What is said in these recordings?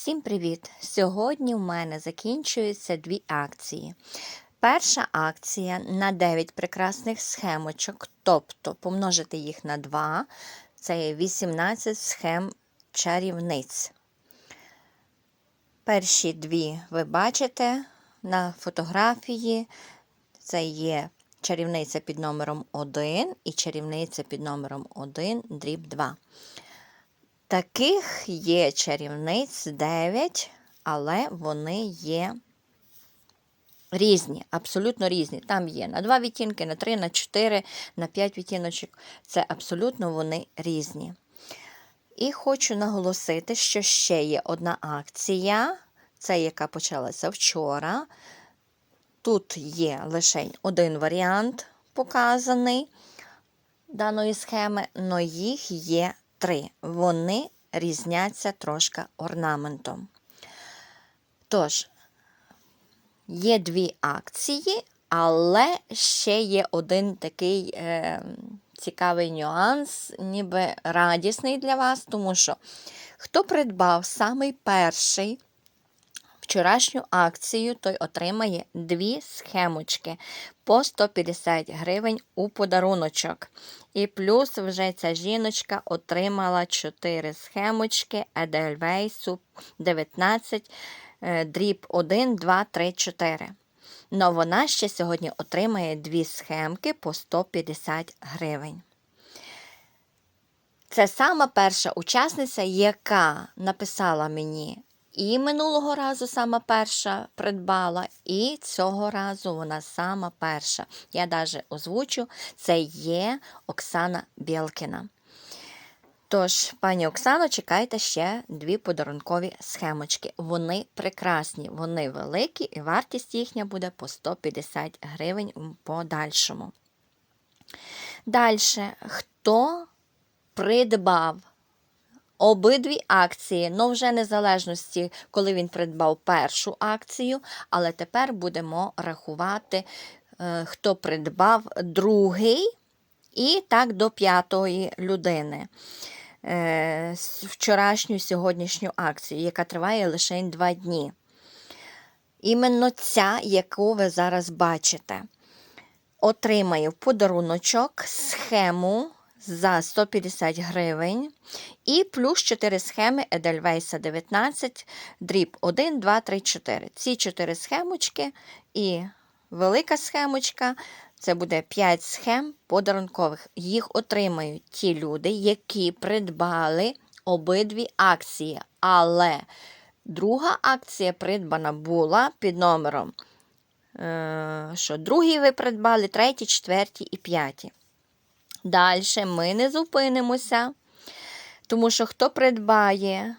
Всім привіт! Сьогодні у мене закінчуються дві акції. Перша акція на 9 прекрасних схемочок, тобто помножити їх на 2, це є 18 схем чарівниць. Перші дві ви бачите на фотографії. Це є чарівниця під номером 1 і чарівниця під номером 1, дріб 2. Таких є чарівниць 9, але вони є різні, абсолютно різні. Там є на 2 відтінки, на 3, на 4, на 5 відтіночок. Це абсолютно вони різні. І хочу наголосити, що ще є одна акція, це яка почалася вчора. Тут є лише один варіант показаний даної схеми, але їх є три. Вони різняться трошки орнаментом. Тож, є дві акції, але ще є один такий е, цікавий нюанс, ніби радісний для вас, тому що хто придбав самий перший вчорашню акцію, той отримає дві схемочки по 150 гривень у подаруночок. І плюс вже ця жіночка отримала 4 схемочки Edelweiss 19, е, дріб 1, 2, 3, 4. Но вона ще сьогодні отримає дві схемки по 150 гривень. Це сама перша учасниця, яка написала мені і минулого разу сама перша придбала, і цього разу вона сама перша. Я навіть озвучу, це є Оксана Білкіна. Тож, пані Оксано, чекайте ще дві подарункові схемочки. Вони прекрасні, вони великі, і вартість їхня буде по 150 гривень в подальшому. Далі, хто придбав обидві акції, ну вже незалежності, коли він придбав першу акцію, але тепер будемо рахувати, е, хто придбав другий і так до п'ятої людини. Е, вчорашню сьогоднішню акцію, яка триває лише два дні. Іменно ця, яку ви зараз бачите, отримає в подаруночок схему за 150 гривень. І плюс 4 схеми Edelweiss 19, дріб 1, 2, 3, 4. Ці 4 схемочки і велика схемочка. Це буде 5 схем подарункових. Їх отримають ті люди, які придбали обидві акції. Але друга акція придбана була під номером. Е, що Другий ви придбали, третій, четвертій і п'ятій. Далі ми не зупинимося, тому що хто придбає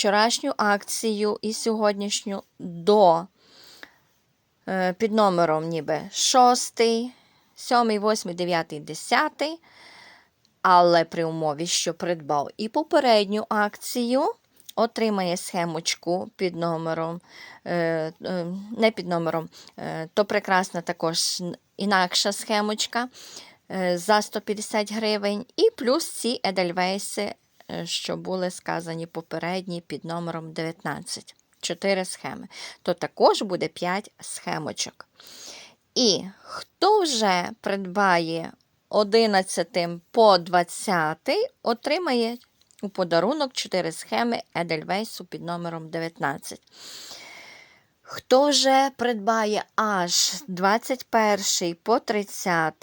вчорашню акцію і сьогоднішню до е, під номером ніби 6, 7, 8, 9, 10, але при умові, що придбав і попередню акцію, отримає схемочку під номером, е, е, не під номером, то прекрасна також інакша схемочка. Е, за 150 гривень, і плюс ці Едельвейси, е, що були сказані попередні під номером 19. 4 схеми. То також буде 5 схемочок. І хто вже придбає 11 по 20, отримає у подарунок 4 схеми Едельвейсу під номером 19. Хто вже придбає аж 21 по 30,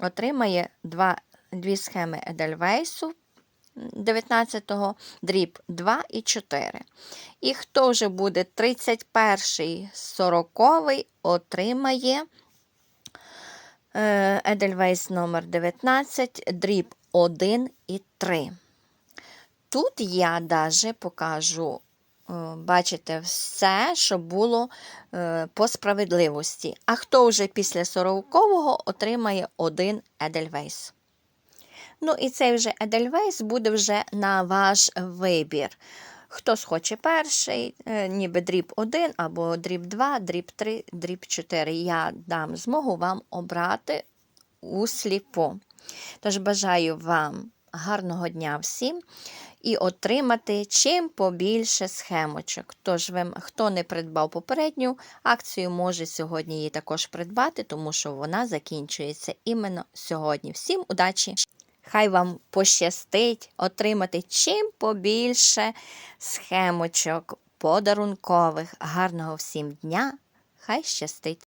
отримає два, дві схеми Едельвейсу 19-го, дріб 2 і 4. І хто вже буде 31-й 40-й, отримає Едельвейс номер 19, дріб 1 і 3. Тут я даже покажу бачите, все, що було е, по справедливості. А хто вже після 40-го отримає один Едельвейс. Ну, і цей вже Едельвейс буде вже на ваш вибір. Хто схоче перший, е, ніби дріб 1 або дріб 2, дріб 3, дріб 4. Я дам змогу вам обрати у сліпу. Тож бажаю вам гарного дня всім. І отримати чим побільше схемочок. Тож, ви, хто не придбав попередню акцію, може сьогодні її також придбати, тому що вона закінчується іменно сьогодні. Всім удачі! Хай вам пощастить отримати чим побільше схемочок подарункових. Гарного всім дня! Хай щастить!